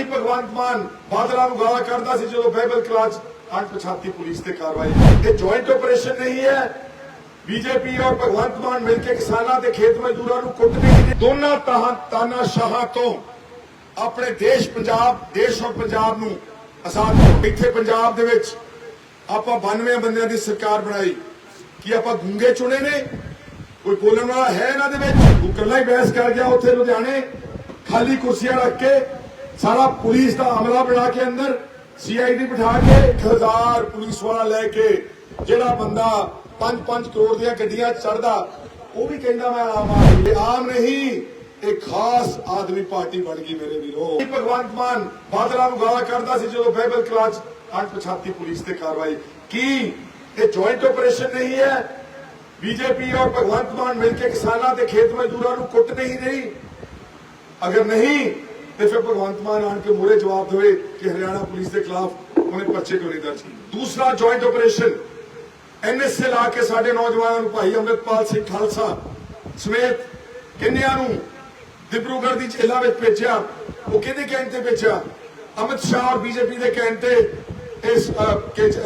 ਭਗਵੰਤ ਮਾਨ ਬਾਦਲਾਂ ਨੂੰ ਗਾਲਾਂ ਕੱਢਦਾ ਸੀ ਜਦੋਂ ਬਾਈਬਲ ਕਲਾਸ ਅਣਪਛਾਤੀ ਪੁਲਿਸ ਤੇ ਕਾਰਵਾਈ ਇਹ ਜੁਆਇੰਟ ਆਪਰੇਸ਼ਨ ਨਹੀਂ ਹੈ। ਬੀਜੇਪੀ ਔਰ ਭਗਵੰਤ ਮਾਨ ਮਿਲ ਕੇ ਕਿਸਾਨਾਂ ਤੇ ਖੇਤ ਮਜ਼ਦੂਰਾਂ ਨੂੰ ਕੁੱਟਦੇ ਨੇ। ਦੋਨਾਂ ਤਾਹਾਂ ਤਾਨਾ ਸ਼ਾਹਾਂ ਤੋਂ ਆਪਣੇ ਦੇਸ਼ ਪੰਜਾਬ, ਦੇਸ਼ ਔਰ ਪੰਜਾਬ ਨੂੰ ਆਜ਼ਾਦ ਇੱਥੇ ਪੰਜਾਬ ਦੇ ਵਿੱਚ ਆਪਾਂ 92 ਬੰਦਿਆਂ ਦੀ ਸਰਕਾਰ ਬਣਾਈ। ਕੀ ਆਪਾਂ ਗੁੰਗੇ ਚੁਣੇ ਨੇ? ਕੋਈ ਬੋਲਣ ਵਾਲਾ ਹੈ ਇਹਨਾਂ ਦੇ ਵਿੱਚ? ਉਹ ਇਕੱਲਾ ਹੀ ਬਹਿਸ ਕਰ ਗਿਆ ਉੱਥੇ ਲੁਧਿਆਣੇ। ਖਾਲੀ ਕੁਰਸੀਆਂ ਰੱਖ ਕੇ ਸਾਰਾ ਪੁਲਿਸ ਦਾ ਅਮਲਾ ਬਣਾ ਕੇ ਅੰਦਰ ਸੀਆਈਡੀ ਬਿਠਾ ਕੇ 1000 ਪੁਲਿਸ ਵਾਲਾ ਲੈ ਕੇ ਜਿਹੜਾ ਬੰਦਾ 5-5 ਕਰੋੜ ਦੀਆਂ ਗੱਡੀਆਂ ਚੜਦਾ, ਉਹ ਵੀ ਕਹਿੰਦਾ ਮੈਂ ਆਮ ਆਦਮੀ ਆਮ ਨਹੀਂ, ਇਹ ਖਾਸ ਆਦਮੀ ਪਾਰਟੀ ਬਣ ਗਈ ਮੇਰੇ ਵੀਰੋ। ਭਗਵੰਤ ਮਾਨ ਬਾਦਲਾਂ ਨੂੰ ਗਾਲਾਂ ਕੱਢਦਾ ਸੀ ਜਦੋਂ ਬਾਈਬਲ ਕਲਾਸ ਅਣਪਛਾਤੀ ਪੁਲਿਸ ਤੇ ਕਾਰਵਾਈ। ਕੀ ਇਹ ਜੁਆਇੰਟ ਆਪਰੇਸ਼ਨ ਨਹੀਂ ਹੈ? ਬੀਜੇਪੀ ਔਰ ਭਗਵੰਤ ਮਾਨ ਮਿਲ ਕੇ ਕਿਸਾਨਾਂ ਤੇ ਖੇਤ ਮਜ਼ਦੂਰਾਂ ਨੂੰ ਕੁੱਟ ਨਹੀਂ ਰਹੀ? ਅਗਰ ਨਹੀਂ ਤੇ ਫਿਰ ਭਗਵੰਤ ਮਾਨ ਆਣ ਕੇ ਮੂਰੇ ਜਵਾਬ ਦੇਵੇ ਕਿ ਹਰਿਆਣਾ ਪੁਲਿਸ ਦੇ ਖਿਲਾਫ ਉਹਨੇ ਪਰਚੇ ਕਿਉਂ ਨਹੀਂ ਦਰਜ ਕੀਤੇ। ਦੂਸਰਾ ਜੁਆਇੰਟ ਆਪਰੇਸ਼ਨ ਐਨਐਸਏ ਲਾ ਕੇ ਸਾਡੇ ਨੌਜਵਾਨਾਂ ਨੂੰ ਭਾਈ ਅੰਮ੍ਰਿਤਪਾਲ ਸਿੰਘ ਖਾਲਸਾ ਸਮੇਤ ਕਿੰਨਿਆਂ ਨੂੰ ਦਿਬਰੂਗੜ੍ਹ ਦੀ ਜੇਲ੍ਹਾਂ ਵਿੱਚ ਭੇਜਿਆ, ਉਹ ਕਿਹਦੇ ਕਹਿਣ ਤੇ ਭੇਜਿਆ? ਅਮਿਤ ਸ਼ਾਹ ਔਰ ਬੀਜੇਪੀ ਦੇ ਕਹਿਣ ਤੇ ਇਸ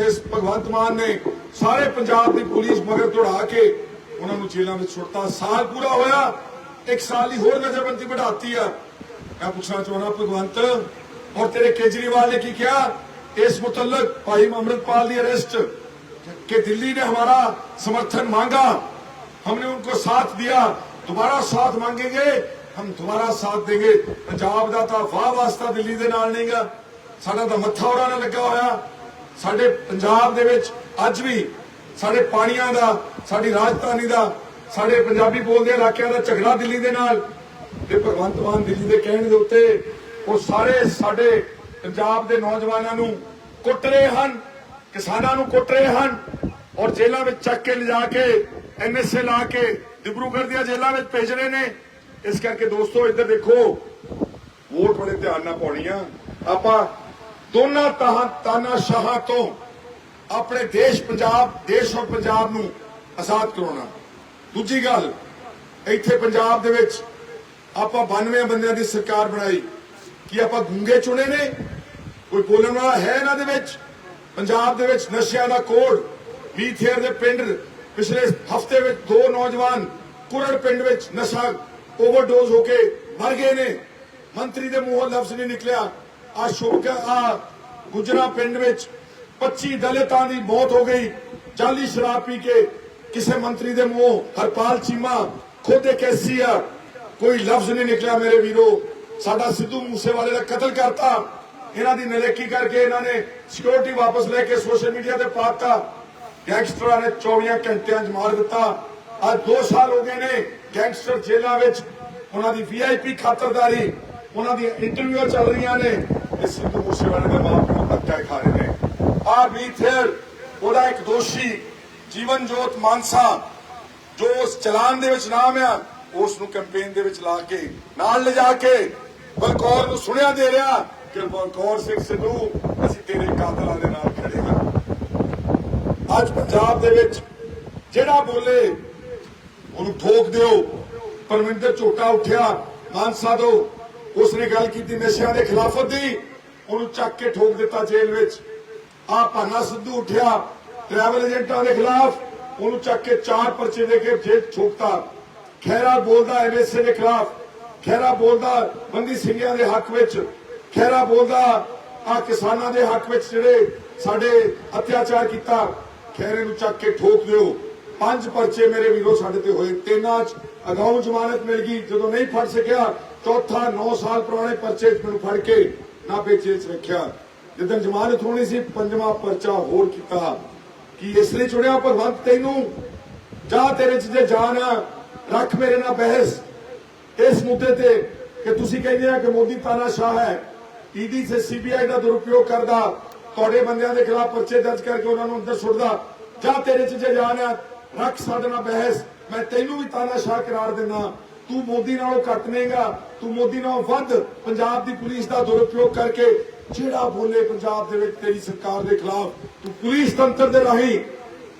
ਇਸ ਭਗਵੰਤ ਮਾਨ ਨੇ ਸਾਰੇ ਪੰਜਾਬ ਦੀ ਪੁਲਿਸ ਮਗਰ ਦੌੜਾ ਕੇ ਉਹਨਾਂ ਨੂੰ ਜੇਲ੍ਹਾਂ ਵਿੱਚ ਸੁੱਟਤਾ। ਸਾਲ ਪੂਰਾ ਹੋਇਆ, ਇੱਕ ਸਾਲ ਦੀ ਹੋਰ ਨਜ਼ਰਬੰਦੀ ਵਧਾਤੀ ਆ। ਮੈਂ ਪੁੱਛਣਾ ਚਾਹੁੰਦਾ ਭਗਵੰਤ ਔਰ ਤੇਰੇ ਕੇਜਰੀਵਾਲ ਨੇ ਕੀ ਕਿਹਾ ਇਸ ਮੁਤਲਕ ਭਾਈ ਅਮਰਿਤਪਾਲ ਦੀ ਅਰੈਸਟ कि दिल्ली ने हमारा समर्थन मांगा हमने उनको साथ दिया दोबारा साथ मांगेंगे हम दोबारा साथ देंगे ਪੰਜਾਬ ਦਾ ਤਾਂ ਵਾਹ ਵਾਸਤਾ ਦਿੱਲੀ ਦੇ ਨਾਲ ਨਹੀਂਗਾ ਸਾਡਾ ਤਾਂ ਮੱਥਾ ਉਹਨਾਂ ਨਾਲ ਲੱਗਾ ਹੋਇਆ ਸਾਡੇ ਪੰਜਾਬ ਦੇ ਵਿੱਚ ਅੱਜ ਵੀ ਸਾਡੇ ਪਾਣੀਆਂ ਦਾ ਸਾਡੀ ਰਾਜਧਾਨੀ ਦਾ ਸਾਡੇ ਪੰਜਾਬੀ ਬੋਲਦੇ ਇਲਾਕਿਆਂ ਦਾ ਝਗੜਾ ਦਿੱਲੀ ਦੇ ਨਾਲ ਤੇ ਭਗਵੰਤ ਮਾਨ ਦਿੱਲੀ ਦੇ ਕਹਿਣ ਦੇ ਉੱਤੇ ਉਹ ਸਾਰੇ ਸਾਡੇ ਪੰਜਾਬ ਦੇ ਨੌਜਵਾਨਾਂ ਨੂੰ ਕੁੱਟ ਰਹੇ ਹਨ, ਕਿਸਾਨਾਂ ਨੂੰ ਕੁੱਟ ਰਹੇ ਹਨ ਔਰ ਜੇਲ੍ਹਾਂ ਵਿੱਚ ਚੱਕ ਕੇ ਲਿਜਾ ਕੇ ਐਨਐਸਏ ਲਾ ਕੇ ਦਿਬਰੂਗੜ੍ਹ ਦੀਆਂ ਜੇਲ੍ਹਾਂ ਵਿੱਚ ਭੇਜ ਰਹੇ ਨੇ। ਇਸ ਕਰਕੇ ਦੋਸਤੋ, ਇੱਧਰ ਦੇਖੋ, ਵੋਟ ਬੜੇ ਧਿਆਨ ਨਾਲ ਪਾਉਣੀ ਆ ਆਪਾਂ ਦੋਨਾਂ ਤਾਹਾਂ ਤਾਨਾ ਸ਼ਾਹਾਂ ਤੋਂ ਆਪਣੇ ਦੇਸ਼ ਪੰਜਾਬ, ਦੇਸ਼ ਔਰ ਪੰਜਾਬ ਨੂੰ ਆਜ਼ਾਦ ਕਰਾਉਣਾ। ਦੂਜੀ ਗੱਲ, ਇੱਥੇ ਪੰਜਾਬ ਦੇ ਵਿੱਚ ਆਪਾਂ 92 ਬੰਦਿਆਂ ਦੀ ਸਰਕਾਰ ਬਣਾਈ। ਕਿ ਆਪਾਂ ਗੁੰਗੇ ਚੁਣੇ ਨੇ? ਕੋਈ ਬੋਲਣ ਵਾਲਾ ਹੈ ਇਹਨਾਂ ਦੇ ਵਿੱਚ? ਪੰਜਾਬ ਦੇ ਵਿੱਚ ਨਸ਼ਿਆਂ ਦਾ ਕੋਡ ਮੀਥੇਰ ਦੇ ਪਿੰਡ ਪਿਛਲੇ ਹਫ਼ਤੇ ਵਿੱਚ ਦੋ ਨੌਜਵਾਨ ਕੁਰੜ ਪਿੰਡ ਵਿੱਚ ਨਸ਼ਾ ਓਵਰਡੋਜ਼ ਹੋ ਕੇ ਮਰ ਗਏ ਨੇ। ਮੰਤਰੀ ਦੇ ਮੂੰਹੋਂ ਲਫ਼ਜ਼ ਨਹੀਂ ਨਿਕਲਿਆ। ਆ ਸ਼ੁਭ ਆ ਗੁਜਰਾ ਪਿੰਡ ਵਿੱਚ 25 ਦਲਿਤਾਂ ਦੀ ਮੌਤ ਹੋ ਗਈ। ਜਾਲੀ ਸ਼ਰਾਬ ਪੀ ਕੇ ਕਿਸੇ ਮੰਤਰੀ ਦੇ ਮੂੰਹੋਂ ਹਰਪਾਲ ਚੀਮਾ, ਖੁਦ ਇੱਕ ਐਸੀ ਆ। ਕੋਈ ਲਫ਼ਜ਼ ਨਹੀਂ ਨਿਕਲਿਆ ਮੇਰੇ ਵੀਰੋ। ਸਾਡਾ ਸਿੱਧੂ ਮੂਸੇਵਾਲੇ ਦਾ ਕਤਲ ਕਰਤਾ। ਇਹਨਾਂ ਦੀ ਨਲੇਕੀ ਕਰਕੇ ਇਹਨਾਂ ਨੇ ਸਿਕਿਉਰਿਟੀ ਵਾਪਸ ਲੈ ਕੇ ਸੋਸ਼ਲ ਮੀਡੀਆ ਤੇ ਪਾਤਾ ਗੈਂਗਸਟਰਾਂ ਨੇ 24 ਘੰਟਿਆਂ 'ਚ ਮਾਰ ਦਿੱਤਾ। ਅੱਜ 2 ਸਾਲ ਹੋ ਗਏ ਨੇ ਗੈਂਗਸਟਰ ਜੇਲ੍ਹਾਂ ਵਿੱਚ। ਉਹਨਾਂ ਦੀ ਵੀਆਈਪੀ ਖਾਤਰਦਾਰੀ, ਉਹਨਾਂ ਦੀਆਂ ਇੰਟਰਵਿਊਆਂ ਚੱਲ ਰਹੀਆਂ ਨੇ ਇਹ ਸਿੱਧੂ ਮੂਸੇਵਾਲੇ ਦੇ ਬਾਪ ਨੂੰ ਧੱਕਾ ਖਾ ਰਹੇ ਨੇ। ਆ ਮੀਥੇਰ ਉਹਦਾ ਇੱਕ ਦੋਸ਼ੀ ਜੀਵਨ ਜੋਤ ਮਾਨਸਾ, ਜੋ ਉਸ ਚਲਾਨ ਦੇ ਵਿੱਚ ਨਾਮ ਆ ਉਸ ਨੂੰ ਕੈਂਪੇਨ ਦੇ ਵਿੱਚ ਲਾ ਕੇ, ਨਾਲ ਲਿਜਾ ਕੇ ਬਲਕੌਰ ਨੂੰ ਸੁਣਿਆ ਦੇ ਰਿਹਾ ਕਿ ਬਲਕੌਰ ਸਿੰਘ ਸਿੱਧੂ ਅਸੀਂ ਤੇਰੇ ਕਾਤਲਾਂ ਦੇ ਨਾਲ ਖੜੇ ਹਾਂ। ਅੱਜ ਪੰਜਾਬ ਦੇ ਵਿੱਚ ਜਿਹੜਾ ਬੋਲੇ, ਉਹਨੂੰ ਠੋਕ ਦਿਓ। ਪਰਮਿੰਦਰ ਝੋਟਾ ਉੱਠਿਆ, ਮਾਨਸਾ ਤੋਂ। ਉਸਨੇ ਗੱਲ ਕੀਤੀ ਨਸ਼ਿਆਂ ਦੇ ਖਿਲਾਫਤ ਦੀ, ਉਹਨੂੰ ਚੱਕ ਕੇ ਠੋਕ ਦਿੱਤਾ ਜੇਲ੍ਹ ਵਿੱਚ। ਆ ਭਾਨਾ ਸਿੱਧੂ ਉੱਠਿਆ ਟਰੈਵਲ ਏਜੰਟਾਂ ਦੇ ਖਿਲਾਫ, ਉਹਨੂੰ ਚੱਕ ਕੇ ਚਾਰ ਪਰਚੇ ਦੇ ਕੇ ਜੇਲ੍ਹ ਠੋਕਤਾ। ਖੈਰਾ ਬੋਲਦਾ ਐਮਐਸਏ ਦੇ ਖਿਲਾਫ ਖੈਰਾ ਬੋਲਦਾ ਬੰਦੀ ਸਿੰਘਾਂ ਦੇ ਹੱਕ ਵਿੱਚ ਖੈਰਾ ਬੋਲਦਾ ਆ ਕਿਸਾਨਾਂ ਦੇ ਹੱਕ ਵਿੱਚ ਜਿਹੜੇ ਸਾਡੇ ਅਤਿਆਚਾਰ ਕੀਤਾ ਖੈਰੇ ਨੂੰ ਚੱਕ ਕੇ ਠੋਕ ਦਿਓ। ਪੰਜ ਪਰਚੇ ਮੇਰੇ ਵੀਰੋ ਸਾਡੇ ਤੇ ਹੋਏ, ਤਿੰਨਾਂ ਚ ਅਗਾਊਂ ਜ਼ਮਾਨਤ ਮਿਲ ਗਈ, ਜਦੋਂ ਨਹੀਂ ਫੜ ਸਕਿਆ, ਚੌਥਾ 9 ਸਾਲ ਪੁਰਾਣੇ ਪਰਚੇ ਮੈਨੂੰ ਫੜ ਕੇ ਨਾ ਪੇਚੇ 'ਚ ਰੱਖਿਆ। ਜਦੋਂ ਜ਼ਮਾਨਤ ਹੋਣੀ ਸੀ, ਪੰਜਵਾਂ ਪਰਚਾ ਹੋਰ ਕੀਤਾ। ਕਿ ਇਸ ਲਈ ਚੁਣਿਆ ਭਗਵੰਤ ਤੈਨੂੰ? ਜਾ ਤੇਰੇ 'ਚ ਜੇ ਜਾਨ ਆ ਰੱਖ ਮੇਰੇ ਨਾਲ ਬਹਿਸ। ਇਸ ਮੁੱਦੇ ਤੇ ਕਿ ਤੁਸੀਂ ਕਹਿੰਦੇ ਆ ਕਿ ਮੋਦੀ ਤਾਨਾਸ਼ਾਹ ਹੈ। ਈਡੀ ਤੇ ਸੀਬੀਆਈ ਦਾ ਦੁਰਉਪਯੋਗ ਕਰਦਾ, ਤੁਹਾਡੇ ਬੰਦਿਆਂ ਦੇ ਖਿਲਾਫ ਪਰਚੇ ਦਰਜ ਕਰਕੇ ਉਹਨਾਂ ਨੂੰ ਅੰਦਰ ਸੁੱਟਦਾ, ਜਾਂ ਤੇਰੇ 'ਚ ਜੇ ਜਾਨ ਆ, ਰੱਖ ਸਾਡੇ ਨਾਲ ਬਹਿਸ। ਮੈਂ ਤੈਨੂੰ ਵੀ ਤਾਨਾਸ਼ਾਹ ਕਰਾਰ ਦਿੰਦਾ। ਤੂੰ ਮੋਦੀ ਨਾਲੋਂ ਘੱਟ ਨਹੀਂਗਾ ਤੂੰ ਮੋਦੀ ਨਾਲੋਂ ਵੱਧ ਪੰਜਾਬ ਦੀ ਪੁਲਿਸ ਦਾ ਦੁਰਉਪਯੋਗ ਕਰਕੇ ਜਿਹੜਾ ਬੋਲੇ ਪੰਜਾਬ ਦੇ ਵਿੱਚ ਤੇਰੀ ਸਰਕਾਰ ਦੇ ਖਿਲਾਫ ਤੂੰ ਪੁਲਿਸ ਤੰਤਰ ਦੇ ਰਾਹੀਂ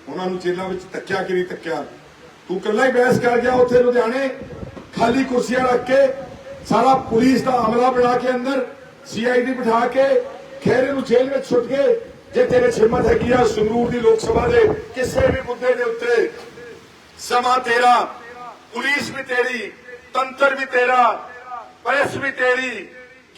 ਉਹਨਾਂ ਨੂੰ ਜੇਲ੍ਹਾਂ ਵਿੱਚ ਤੱਕਿਆ ਕਿ ਨਹੀਂ ਤੱਕਿਆ ਤੂੰ ਇਕੱਲਾ ਹੀ ਬਹਿਸ ਕਰ ਗਿਆ, ਉੱਥੇ ਲੁਧਿਆਣੇ ਖਾਲੀ ਕੁਰਸੀਆਂ ਰੱਖ ਕੇ ਸਾਰਾ ਪੁਲਿਸ ਦਾ ਅਮਲਾ ਬਣਾ ਕੇ ਅੰਦਰ ਸੀਆਈਡੀ ਬਿਠਾ ਕੇ ਖੈਰੇ ਨੂੰ ਜੇਲ੍ਹ ਵਿੱਚ ਸੁੱਟ ਕੇ ਜੇ ਤੇਰੇ ਛਿਮਤ ਹੈਗੀ ਆ ਸੰਗਰੂਰ ਦੀ ਲੋਕ ਸਭਾ ਦੇ ਕਿਸੇ ਵੀ ਮੁੱਦੇ ਦੇ ਉੱਤੇ, ਸਮਾਂ ਤੇਰਾ, ਪੁਲਿਸ ਵੀ ਤੇਰੀ, ਤੰਤਰ ਵੀ ਤੇਰਾ ਪ੍ਰੈਸ ਵੀ ਤੇਰੀ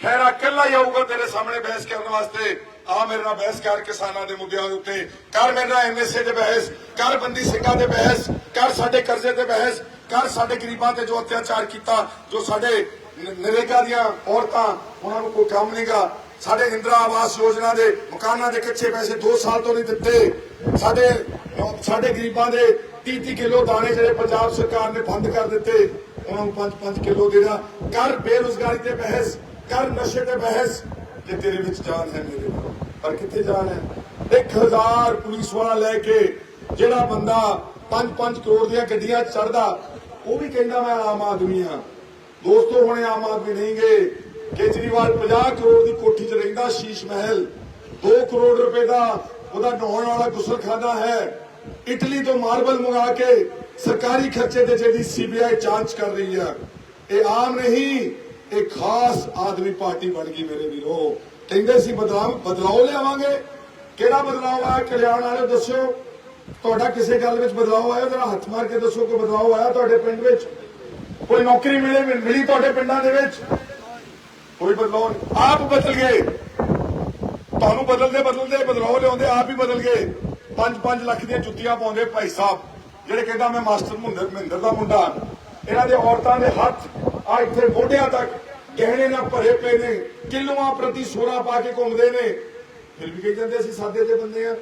ਖੈਰਾ ਕੱਲਾ ਹੀ ਆਊਗਾ ਤੇਰੇ ਸਾਹਮਣੇ ਬਹਿਸ ਕਰਨ ਵਾਸਤੇ। ਆ ਮੇਰੇ ਨਾਲ ਬਹਿਸ ਕਰ ਕਿਸਾਨਾਂ ਦੇ ਮੁੱਦਿਆਂ ਦੇ ਉੱਤੇ। ਕਰ ਮੇਰੇ ਨਾਲ ਐਮਐਸਏ ਤੇ ਬਹਿਸ। ਕਰ ਬੰਦੀ ਸਿੰਘਾਂ ਤੇ ਬਹਿਸ। ਕਰ ਸਾਡੇ ਕਰਜ਼ੇ ਤੇ ਬਹਿਸ। ਕਰ ਸਾਡੇ ਗਰੀਬਾਂ ਤੇ ਜੋ ਅਤਿਆਚਾਰ ਕੀਤਾ, ਜੋ ਸਾਡੇ ਨਰੇਗਾ ਦੀਆਂ ਔਰਤਾਂ, ਉਹਨਾਂ ਨੂੰ ਕੋਈ ਕੰਮ ਨਹੀਂਗਾ। ਸਾਡੇ ਇੰਦਰਾ ਆਵਾਸ ਯੋਜਨਾ ਦੇ ਮਕਾਨਾਂ ਦੇ ਕੱਚੇ ਪੈਸੇ 2 ਸਾਲ ਤੋਂ ਨਹੀਂ ਦਿੱਤੇ। ਸਾਡੇ ਸਾਡੇ ਗਰੀਬਾਂ ਦੇ 30 30 ਕਿਲੋ ਦਾਣੇ ਜਿਹੜੇ ਪੰਜਾਬ ਸਰਕਾਰ ਨੇ ਬੰਦ ਕਰ ਦਿੱਤੇ, ਉਹਨਾਂ ਨੂੰ 5 5 ਕਿਲੋ ਦੇਣਾ। ਕਰ ਬੇਰੁਜ਼ਗਾਰੀ ਤੇ ਬਹਿਸ। ਕਰ ਨਸ਼ੇ ਤੇ ਬਹਿਸ ਜੇ ਤੇਰੇ ਵਿੱਚ ਜਾਨ ਹੈ ਮੇਰੇ ਪਰ ਕਿੱਥੇ ਜਾਨ ਹੈ? 1000 ਪੁਲਿਸ ਵਾਲਾ ਲੈ ਕੇ ਜਿਹੜਾ ਬੰਦਾ 5-5 ਕਰੋੜ ਦੀਆਂ ਗੱਡੀਆਂ ਚੜਦਾ, ਉਹ ਵੀ ਕਹਿੰਦਾ ਮੈਂ ਆਮ ਆਦਮੀ ਹਾਂ। ਦੋਸਤੋ, ਹੁਣ ਆਮ ਆਦਮੀ ਨਹੀਂ ਗਏ ਕੇਜਰੀਵਾਲ 50 ਕਰੋੜ ਦੀ ਕੋਠੀ 'ਚ ਰਹਿੰਦਾ ਸ਼ੀਸ਼ ਮਹਿਲ। 2 ਕਰੋੜ ਰੁਪਏ ਦਾ ਉਹਦਾ ਨਹਾਉਣ ਵਾਲਾ ਗੁਸਲਖਾਨਾ ਹੈ। ਇਟਲੀ ਤੋਂ ਮਾਰਬਲ ਮੰਗਾ ਕੇ ਸਰਕਾਰੀ ਖਰਚੇ ਤੇ ਜਿਹੜੀ ਸੀਬੀਆਈ ਜਾਂਚ ਕਰ ਰਹੀ ਹੈ ਇਹ ਆਮ ਨਹੀਂ ਇਹ ਖਾਸ ਆਦਮੀ ਪਾਰਟੀ ਬਣ ਗਈ ਮੇਰੇ ਵੀਰੋ। ਕਹਿੰਦੇ ਸੀ ਬਦਲਾਵ ਬਦਲਾਅ ਲਿਆਵਾਂਗੇ। ਕਿਹੜਾ ਬਦਲਾਅ ਆਇਆ? ਕਲਿਆਣ ਵਾਲੇ ਦੱਸਿਓ। ਤੁਹਾਡਾ ਕਿਸੇ ਗੱਲ ਵਿੱਚ ਬਦਲਾਅ ਆਇਆ? ਜਰਾ ਹੱਥ ਮਾਰ ਕੇ ਦੱਸੋ ਕੋਈ ਬਦਲਾਅ ਆਇਆ ਤੁਹਾਡੇ ਪਿੰਡ ਵਿੱਚ? ਕੋਈ ਨੌਕਰੀ ਮਿਲੇ, ਮਿਲੀ ਤੁਹਾਡੇ ਪਿੰਡਾਂ ਦੇ ਵਿੱਚ? ਕੋਈ ਬਦਲਾਅ ਆਪ ਬਦਲ ਗਏ। ਤੁਹਾਨੂੰ ਬਦਲਦੇ ਬਦਲਦੇ ਬਦਲਾਅ ਲਿਆਉਂਦੇ, ਆਪ ਹੀ ਬਦਲ ਗਏ। 5-5 ਲੱਖ ਦੀਆਂ ਜੁੱਤੀਆਂ ਪਾਉਂਦੇ ਭਾਈ ਸਾਹਿਬ, ਜਿਹੜੇ ਕਹਿੰਦਾ ਮੈਂ ਮਾਸਟਰ ਮਹਿੰਦਰ ਦਾ ਮੁੰਡਾ। ਇਹਨਾਂ ਦੇ ਔਰਤਾਂ ਦੇ ਹੱਥ ਆ ਇੱਥੇ ਮੋਢਿਆਂ ਤੱਕ ਗਹਿਣੇ ਨਾਲ ਭਰੇ ਪਏ ਨੇ ਕਿਲੋਆਂ ਪ੍ਰਤੀ ਸੋਨਾ ਪਾ ਕੇ ਘੁੰਮਦੇ ਨੇ। ਫਿਰ ਵੀ ਕਹੀ ਜਾਂਦੇ ਅਸੀਂ ਸਾਦੇ ਦੇ ਬੰਦੇ ਆ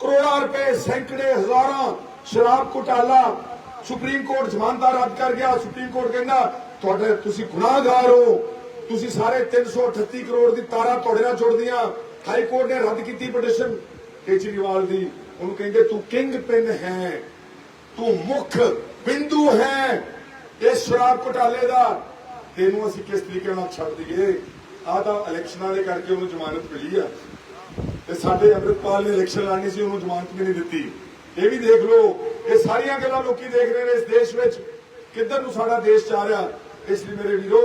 ਕਰੋੜਾਂ ਰੁਪਏ, ਸੈਂਕੜੇ, ਹਜ਼ਾਰਾਂ ਸ਼ਰਾਬ ਘੁਟਾਲਾ। ਸੁਪਰੀਮ ਕੋਰਟ ਜ਼ਮਾਨਤਾਂ ਰੱਦ ਕਰ ਗਿਆ। ਸੁਪਰੀਮ ਕੋਰਟ ਕਹਿੰਦਾ, ਤੁਹਾਡੇ, ਤੁਸੀਂ ਗੁਨਾਹਗਾਰ ਹੋ। ਤੁਸੀਂ ਸਾਰੇ 338 ਕਰੋੜ ਦੀ ਤਾਰਾਂ ਤੁਹਾਡੇ ਨਾਲ ਜੁੜਦੀਆਂ। ਹਾਈ ਕੋਰਟ ਨੇ ਰੱਦ ਕੀਤੀ ਪਟੀਸ਼ਨ ਕੇਜਰੀਵਾਲ ਦੀ। ਉਹਨੂੰ ਕਹਿੰਦੇ, ਤੂੰ ਕਿੰਗ ਪਿੰਨ ਹੈ। ਤੂੰ ਮੁੱਖ ਬਿੰਦੂ ਹੈ। ਇਸ ਸ਼ਰਾਬ ਘੁਟਾਲੇ ਦਾ। ਤੈਨੂੰ ਅਸੀਂ ਕਿਸ ਤਰੀਕੇ ਨਾਲ ਛੱਡ ਦਈਏ? ਆ ਤਾਂ ਇਲੈਕਸ਼ਨਾਂ ਦੇ ਕਰਕੇ ਉਹਨੂੰ ਜ਼ਮਾਨਤ ਮਿਲੀ ਆ। ਤੇ ਸਾਡੇ ਅੰਮ੍ਰਿਤਪਾਲ ਨੇ ਇਲੈਕਸ਼ਨ ਲੜਨੀ ਸੀ, ਉਹਨੂੰ ਜ਼ਮਾਨਤ ਵੀ ਨਹੀਂ ਦਿੱਤੀ। ਇਹ ਵੀ ਦੇਖ ਲਓ, ਇਹ ਸਾਰੀਆਂ ਗੱਲਾਂ ਲੋਕੀ ਦੇਖ ਰਹੇ ਨੇ ਇਸ ਦੇਸ਼ ਵਿੱਚ। ਕਿੱਧਰ ਨੂੰ ਸਾਡਾ ਦੇਸ਼ ਜਾ ਰਿਹਾ? ਇਸ ਲਈ ਮੇਰੇ ਵੀਰੋ,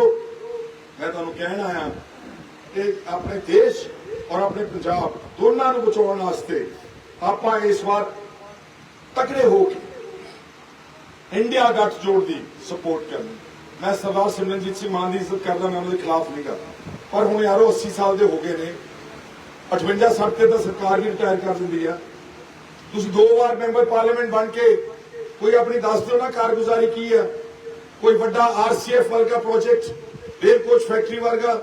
ਮੈਂ ਤੁਹਾਨੂੰ ਕਹਿਣ ਆਇਆ, ਕਿ ਆਪਣੇ ਦੇਸ਼ ਔਰ ਆਪਣੇ ਪੰਜਾਬ ਦੋਨਾਂ ਨੂੰ ਬਚਾਉਣ ਵਾਸਤੇ ਆਪਾਂ ਇਸ ਵਾਰ ਤਕੜੇ ਹੋ ਕੇ ਇੰਡੀਆ ਗੱਠਜੋੜ ਦੀ ਸਪੋਰਟ ਕਰਨੀ। ਮੈਂ ਸਰਦਾਰ ਸਿਮਰਨਜੀਤ ਸਿੰਘ ਮਾਨ ਦੀ ਇੱਜ਼ਤ ਕਰਦਾ, ਮੈਂ ਉਹਨਾਂ ਦੇ ਖਿਲਾਫ ਨਹੀਂ ਕਰਦਾ। ਪਰ ਹੁਣ ਯਾਰੋ 80 ਸਾਲ ਦੇ ਹੋ ਗਏ ਨੇ 58 ਸਾਲ ਤੇ ਤਾਂ ਸਰਕਾਰ ਵੀ ਰਿਟਾਇਰ ਕਰ ਦਿੰਦੀ ਆ। ਤੁਸੀਂ ਦੋ ਵਾਰ ਮੈਂਬਰ ਪਾਰਲੀਮੈਂਟ ਬਣ ਕੇ ਕੋਈ ਆਪਣੀ ਦੱਸ ਦਿਓ ਨਾ ਕਾਰਗੁਜ਼ਾਰੀ ਕੀ ਆ। ਕੋਈ ਵੱਡਾ ਆਰਸੀਐਫ ਵਰਗਾ ਪ੍ਰੋਜੈਕਟ ਰੇਲ ਕੋਚ ਫੈਕਟਰੀ ਵਰਗਾ,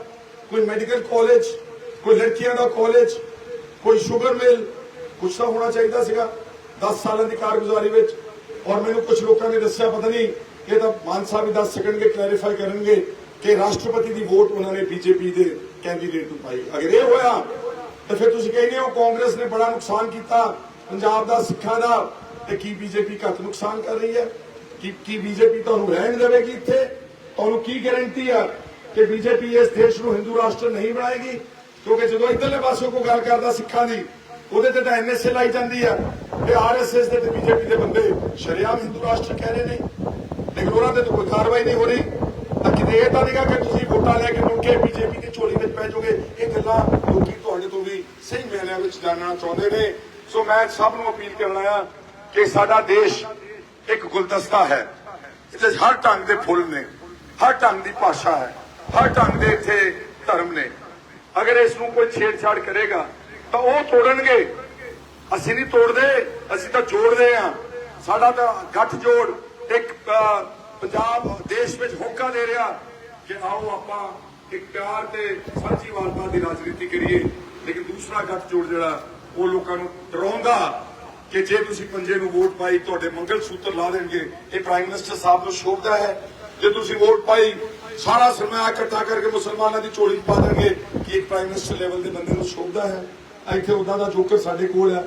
ਕੋਈ ਮੈਡੀਕਲ ਕਾਲਜ ਕੋਈ ਲੜਕੀਆਂ ਦਾ ਕਾਲਜ ਕੋਈ ਸ਼ੂਗਰ ਮਿਲ ਕੁਛ ਤਾਂ ਹੋਣਾ ਚਾਹੀਦਾ ਸੀਗਾ। 10 ਸਾਲਾਂ ਦੀ ਕਾਰਗੁਜ਼ਾਰੀ ਵਿੱਚ ਔਰ ਮੈਨੂੰ ਕੁਝ ਲੋਕਾਂ ਨੇ ਦੱਸਿਆ, ਪਤਾ ਨਹੀਂ ਇਹ ਤਾਂ ਮਾਨ ਸਾਹਿਬ ਵੀ ਦੱਸ ਸਕਣਗੇ ਕਲੈਰੀਫਾਈ ਕਰਨਗੇ ਕਿ ਰਾਸ਼ਟਰਪਤੀ ਦੀ ਵੋਟ ਉਹਨਾਂ ਨੇ ਬੀਜੇਪੀ ਦੇ ਕੈਂਡੀਡੇਟ ਨੂੰ ਪਾਈ। ਅਗਰ ਇਹ ਹੋਇਆ, ਤਾਂ ਫਿਰ ਤੁਸੀਂ ਕਹਿੰਦੇ ਹੋ ਕਾਂਗਰਸ ਨੇ ਬੜਾ ਨੁਕਸਾਨ ਕੀਤਾ, ਪੰਜਾਬ ਦਾ, ਸਿੱਖਾਂ ਦਾ, ਤੇ ਕੀ ਬੀਜੇਪੀ ਘੱਟ ਨੁਕਸਾਨ ਕਰ ਰਹੀ ਹੈ? ਕੀ ਕੀ ਬੀਜੇਪੀ ਤੁਹਾਨੂੰ ਰਹਿਣ ਦੇਵੇਗੀ ਇੱਥੇ? ਤੁਹਾਨੂੰ ਕੀ ਗਾਰੰਟੀ ਆ ਕਿ ਬੀਜੇਪੀ ਇਸ ਦੇਸ਼ ਨੂੰ ਹਿੰਦੂ ਰਾਸ਼ਟਰ ਨਹੀਂ ਬਣਾਏਗੀ? ਕਿਉਂਕਿ ਜਦੋਂ ਇਧਰਲੇ ਪਾਸੇ ਕੋਈ ਗੱਲ ਕਰਦਾ ਸਿੱਖਾਂ ਦੀ, ਉਹਦੇ ਤੇ ਤਾਂ ਐਨਐਸਏ ਲਾਈ ਜਾਂਦੀ ਆ। ਤੇ ਆਰਐਸਐਸ ਦੇ ਤੇ ਬੀਜੇਪੀ ਦੇ ਬੰਦੇ ਸ਼ਰਿਆਮ ਹਿੰਦੂ ਰਾਸ਼ਟਰ ਕਹਿ ਰਹੇ ਨੇ। ਲੇਕਿਨ ਉਹਨਾਂ ਤੇ ਕੋਈ ਕਾਰਵਾਈ ਨਹੀਂ ਹੋ ਰਹੀ। ਤਾਂ ਕਿਤੇ ਇਹ ਤਾਂ ਨਹੀਂਗਾ ਕਿ ਤੁਸੀਂ ਵੋਟਾਂ ਲੈ ਕੇ ਮੁੜ ਕੇ ਬੀਜੇਪੀ ਦੀ ਝੋਲੀ ਵਿੱਚ ਪੈ ਜਾਓਗੇ। ਇਹ ਗੱਲਾਂ ਲੋਕੀ ਤੁਹਾਡੇ ਤੋਂ ਵੀ ਸਹੀ ਮਾਇਨਿਆਂ ਵਿੱਚ ਜਾਣਨਾ ਚਾਹੁੰਦੇ ਨੇ। ਸੋ ਮੈਂ ਸਭ ਨੂੰ ਅਪੀਲ ਕਰਨਾ ਆ ਕਿ ਸਾਡਾ ਦੇਸ਼ ਇੱਕ ਗੁਲਦਸਤਾ ਹੈ। ਇੱਥੇ ਹਰ ਢੰਗ ਦੇ ਫੁੱਲ ਨੇ। ਹਰ ਢੰਗ ਦੀ ਭਾਸ਼ਾ ਹੈ। ਹਰ ਢੰਗ ਦੇ ਇੱਥੇ ਧਰਮ ਨੇ। ਅਗਰ ਇਸ ਨੂੰ ਕੋਈ ਛੇੜਛਾੜ ਕਰੇਗਾ, ਤਾਂ ਉਹ ਤੋੜਨਗੇ। ਅਸੀਂ ਨਹੀਂ ਤੋੜਦੇ, ਅਸੀਂ ਤਾਂ ਜੋੜਦੇ ਆ ਸਾਡਾ ਤਾਂ ਗੱਠ ਜੋੜ ਇੱਕ ਪੰਜਾਬ ਦੇਸ਼ ਵਿੱਚ ਹੋਕਾ ਦੇ ਰਿਹਾ ਕਿ ਆਓ ਆਪਾਂ ਇੱਕ ਪਿਆਰ ਤੇ ਸਾਂਝੀਵਾਲਤਾ ਦੀ ਰਾਜਨੀਤੀ ਕਰੀਏ। ਲੇਕਿਨ ਦੂਸਰਾ ਗੱਠ ਜੋੜ ਜਿਹੜਾ, ਉਹ ਲੋਕਾਂ ਨੂੰ ਡਰਾਉਂਦਾ ਕਿ ਜੇ ਤੁਸੀਂ ਪੰਜੇ ਨੂੰ ਵੋਟ ਪਾਈ, ਤੁਹਾਡੇ ਮੰਗਲ ਸੂਤਰ ਲਾ ਦੇਣਗੇ। ਇਹ ਪ੍ਰਾਈਮ ਮਿਨਿਸਟਰ ਸਾਹਿਬ ਨੂੰ ਸ਼ੋਭਦਾ ਹੈ। ਜੇ ਤੁਸੀਂ ਵੋਟ ਪਾਈ, ਸਾਰਾ ਸਰਮਾਇਆ ਇਕੱਠਾ ਕਰਕੇ ਮੁਸਲਮਾਨਾਂ ਦੀ ਝੋਲੀ ਪਾ ਦੇਣਗੇ, ਕਿ ਇੱਕ ਪ੍ਰਾਈਮ ਮਿਨਿਸਟਰ ਲੈਵਲ ਦੇ ਬੰਦੇ ਨੂੰ ਸ਼ੋਭਦਾ ਹੈ? ਇੱਥੇ ਉਦਾਂ ਦਾ ਜੋਕਰ ਸਾਡੇ ਕੋਲ ਹੈ।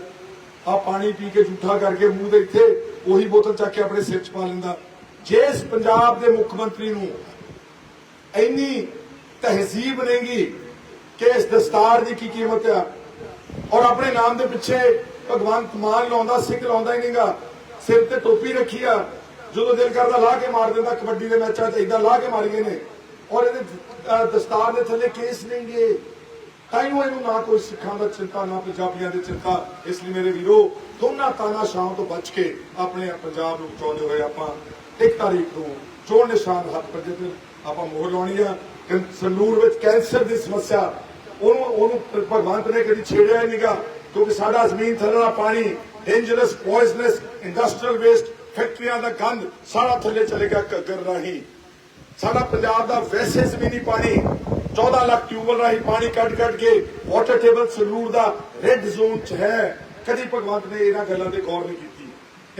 ਆ ਪਾਣੀ ਪੀ ਕੇ ਝੂਠਾ ਕਰਕੇ ਮੂੰਹ ਦੇ ਇੱਥੇ ਉਹੀ ਬੋਤਲ ਚੱਕ ਕੇ ਆਪਣੇ ਸਿਰ 'ਚ ਪਾ ਲੈਂਦਾ। ਜੇ ਇਸ ਪੰਜਾਬ ਦੇ ਮੁੱਖ ਮੰਤਰੀ ਨੂੰ ਇੰਨੀ ਤਹਿਜ਼ੀਬ ਨਹੀਂਗੀ ਕਿ ਇਸ ਦਸਤਾਰ ਦੀ ਕੀ ਕੀਮਤ ਆ, ਔਰ ਆਪਣੇ ਨਾਮ ਦੇ ਪਿੱਛੇ ਭਗਵੰਤ ਮਾਨ ਲਾਉਂਦਾ, ਸਿੰਘ ਲਾਉਂਦਾ ਹੀ ਨਹੀਂਗਾ, ਸਿਰ ਤੇ ਟੋਪੀ ਰੱਖੀ ਆ, ਜਦੋਂ ਦਿਲ ਕਰਦਾ ਲਾ ਕੇ ਮਾਰ ਦਿੰਦਾ, ਕਬੱਡੀ ਦੇ ਮੈਚਾਂ 'ਚ ਇਦਾਂ ਲਾ ਕੇ ਮਾਰ ਨੇ, ਔਰ ਇਹਦੇ ਦਸਤਾਰ ਦੇ ਥੱਲੇ ਕੇਸ ਨਹੀਂ ਤਾਈਓ ਇਹਨੂੰ ਨਾ ਕੋਈ ਸਿੱਖਾਂ ਦਾ ਚਿੰਤਾ, ਨਾ ਪੰਜਾਬੀਆਂ ਦੀ ਚਿੰਤਾ। ਇਸ ਲਈ ਮੇਰੇ ਵੀਰੋ, ਦੋਨਾਂ ਤਾਨਾ ਸ਼ਾਮ ਤੋਂ ਬਚ ਕੇ ਆਪਣੇ ਪੰਜਾਬ ਨੂੰ ਬਚਾਉਂਦੇ ਹੋਏ ਆਪਾਂ ਇੱਕ ਤਾਰੀਖ ਨੂੰ ਚੋਣ ਨਿਸ਼ਾਨ ਹੱਥ ਪਰ ਤੇ ਆਪਾਂ ਮੋਹਰ ਲਾਉਣੀ ਆ। ਕਿ ਵਿੱਚ ਕੈਂਸਰ ਦੀ ਸਮੱਸਿਆ। ਉਹਨੂੰ ਉਹਨੂੰ ਭਗਵੰਤ ਨੇ ਕਦੀ ਛੇੜਿਆ ਹੀ ਨਹੀਂਗਾ, ਕਿਉਂਕਿ ਸਾਡਾ ਜ਼ਮੀਨ ਥੱਲੜਾ ਪਾਣੀ ਡੇਂਜਰਸ ਪੋਇਜ਼ਨਸ ਇੰਡਸਟਰੀਅਲ ਵੇਸਟ ਫੈਕਟਰੀਆਂ ਦਾ ਗੰਦ ਸਾਰਾ ਥੱਲੇ ਚਲੇਗਾ ਘੱਗਰ ਰਾਹੀਂ। ਸਾਡਾ ਪੰਜਾਬ ਦਾ ਵੈਸੇ ਜ਼ਮੀਨੀ ਪਾਣੀ 14 ਲੱਖ ਟਿਊਬਲ ਰਾਹੀਂ ਪਾਣੀ ਕੱਢ ਕੱਢ ਕੇ ਵਾਟਰ ਟੇਬਲ ਸੰਗਰੂਰ ਦਾ ਰੈੱਡ ਜ਼ੋਨ 'ਚ ਹੈ। ਕਦੀ ਭਗਵੰਤ ਨੇ ਇਹਨਾਂ ਗੱਲਾਂ ਤੇ ਗੌਰ ਨਹੀਂ ਕੀਤੀ।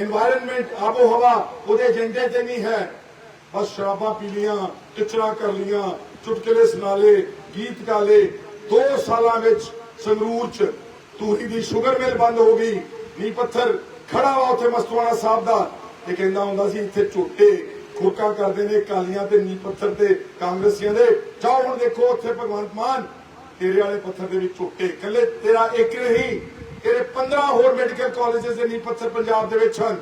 এনवायरमेंट ਆਬੋ ਹਵਾ ਉਹਦੇ ਏਜੰਡੇ 'ਤੇ ਨਹੀਂ ਹੈ। ਬਸ ਸ਼ਰਾਬਾਂ ਪੀ ਲੀਆਂ ਟਿਚਰਾ ਕਰ ਲੀਆਂ ਚੁਟਕਲੇ ਸੁਣਾ ਲੇ ਗੀਤ ਗਾ ਲੇ ਦੋ ਸਾਲਾਂ ਵਿੱਚ ਸੰਗਰੂਰ 'ਚ ਤੂਹੀ ਦੀ ਸ਼ੂਗਰ ਮਿਲ ਬੰਦ ਹੋ ਗਈ। ਨੀ ਪੱਥਰ ਖੜਾ ਵਾ ਉੱਥੇ ਮਸਤਵਾਨਾ ਸਾਹਿਬ ਦਾ। ਇਹ ਕਹਿੰਦਾ ਹੁੰਦਾ ਸੀ, ਇੱਥੇ ਝੋਟੇ ਖੁਰਕਾ ਕਰਦੇ ਨੇ ਕਾਲੀਆਂ ਤੇ ਨੀ ਪੱਥਰ ਤੇ ਕਾਂਗਰਸੀਆਂ ਦੇ। ਜਾਓ ਹੁਣ ਦੇਖੋ ਉੱਥੇ ਭਗਵੰਤ ਮਾਨ, ਤੇਰੇ ਵਾਲੇ ਪੱਥਰ ਦੇ ਵਿੱਚ ਝੋਟੇ ਕੱਲੇ ਤੇਰਾ ਇੱਕ ਨਹੀਂ, ਤੇਰੇ 15 ਹੋਰ ਮੈਡੀਕਲ ਕਾਲਜਸ ਦੇ ਨੀ ਪੱਥਰ ਪੰਜਾਬ ਦੇ ਵਿੱਚ ਹਨ।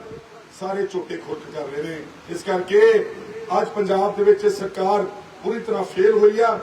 ਸਾਰੇ ਝੋਟੇ ਖੁਰਕ ਕਰ ਰਹੇ ਨੇ। ਇਸ ਕਰਕੇ ਅੱਜ ਪੰਜਾਬ ਦੇ ਵਿੱਚ ਸਰਕਾਰ ਪੂਰੀ ਤਰ੍ਹਾਂ ਫੇਲ ਹੋਈ ਆ।